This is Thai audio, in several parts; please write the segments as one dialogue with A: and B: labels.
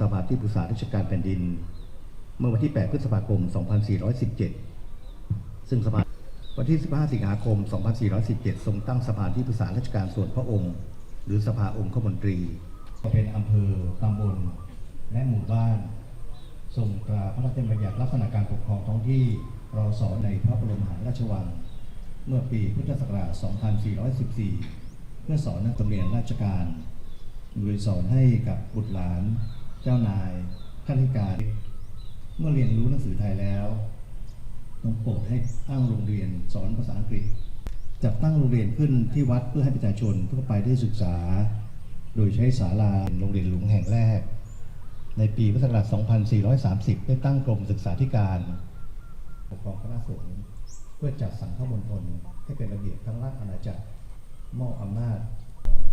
A: สภาที่ปรึกษาราชการแผ่นดิน เมื่อวันที่ 8 พฤษภาคม 2417 ซึ่งสภาวันที่ 15 สิงหาคม 2417 ทรงตั้งสภาที่ปรึกษาราชการส่วนพระองค์ หรือสภาองค์มนตรี เป็นอำเภอตำบลและหมู่บ้านทรงตราพระราชบัญญัติลักษณะการปกครองท้องที่รอสอในพระบรมหาราชวัง เมื่อปีพุทธศักราช 2414 เพื่อสอนนักเรียนราชการโดยสอนให้กับบุตรหลาน จ้านายข้าราชการ เมื่อเรียนรู้หนังสือไทยแล้วต้องโปรดให้ตั้งโรงเรียนสอนภาษาอังกฤษ จัดตั้งโรงเรียนขึ้นที่วัดเพื่อให้ประชาชนทั่วไปได้ศึกษา โดยใช้ศาลาโรงเรียนหลวงแห่งแรก ในปีพุทธศักราช 2430 ได้ตั้งกรมศึกษาธิการปกครองคณะสงฆ์เพื่อจัดสรรพมณฑลให้เป็นระเบียบทั้งราชอาณาจักรมอบอำนาจ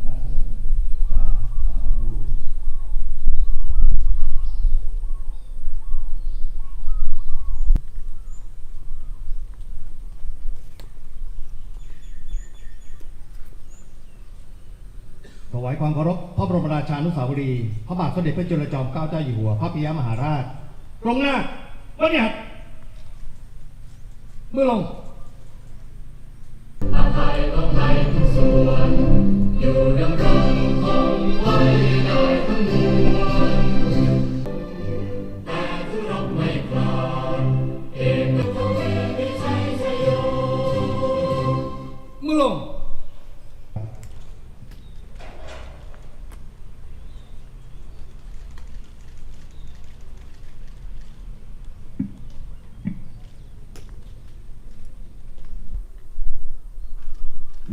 A: คณะสงฆ์คณะธรรมทูต ถวายความเคารพพระบรมราชานุสาวรีย์พระบาทสมเด็จพระจุลจอมเกล้าเจ้าอยู่หัว พระปิยมหาราชลงหน้าวันนี้เมื่อลง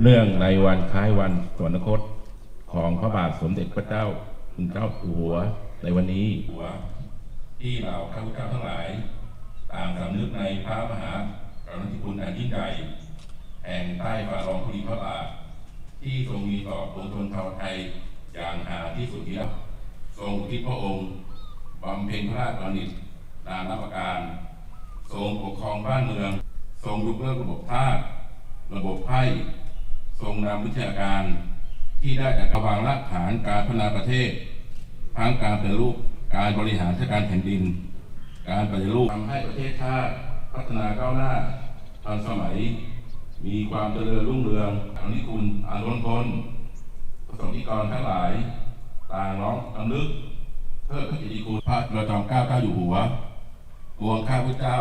A: เนื่
B: องในวันคล้ายวันสวรรคตของพระบาทสมเด็จพระเจ้าคุณเจ้าอยู่หัวในวันนี้หัวที่เราข้าพเจ้าทั้งหลายต่างสำนึกในพระมหากรุณาธิคุณอันยิ่งใหญ่แห่งใต้ฝ่ารองธุลีพระบาทที่ทรงมีต่อปวงชนชาวไทยอย่างหาที่สุดที่แล้วทรงอุทิศพระองค์บำเพ็ญพระราชปรณิตนานาประการ ทรงปกครองบ้านเมือง ทรงยกเลิกระบบทาสระบบไพ่ ทรงนำวิชาการที่ได้จากระวางรากฐานการพัฒนาประเทศ ทั้งการปฏิรูปการบริหารราชการแผ่นดิน การปฏิรูปทำให้ประเทศชาติพัฒนาก้าวหน้าทันสมัย มีความเจริญรุ่งเรืองอันนี้คุณอันล้นพ้นประสงนิกรทั้งหลาย ต่างร้องรำลึกเพื่อพระกิติคุณพระจุลจอมเกล้าเจ้าอยู่หัวรวมข้าพเจ้า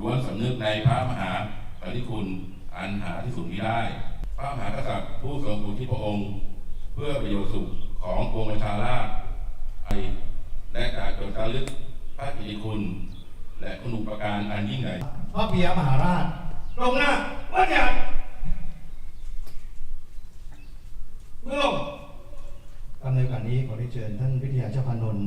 B: ล้วนสำนึกในพระมหากรุณาธิคุณอันหาที่สุดมิได้ พระมหากษัตริย์ผู้ทรงอุทิศพระองค์ เพื่อประโยชน์สุขของปวงประชาราษฎร์ไทยและการจดจารึกพระกิติคุณ และคุณูปการอันยิ่งใหญ่
A: พระปิยมหาราชตรงหน้าวันนี้เมื่อลงตามในโอกาสนี้ขอได้เชิญท่านวิทยาเจ้าพานนท์